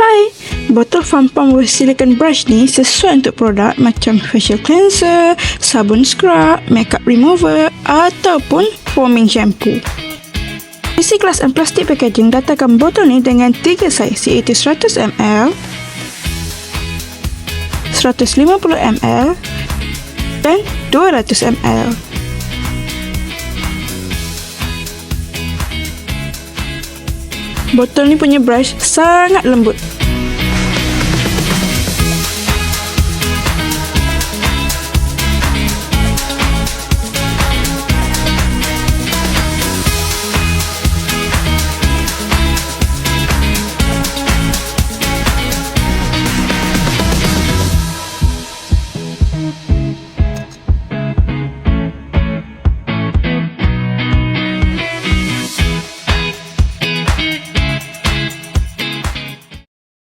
Hai, botol with silicone brush ni sesuai untuk produk macam facial cleanser, sabun scrub, makeup remover ataupun foaming shampoo. Isi kelas dan plastik packaging datangkan botol ni dengan tiga saiz iaitu 100ml, 150ml dan 200ml. Botol ni punya brush sangat lembut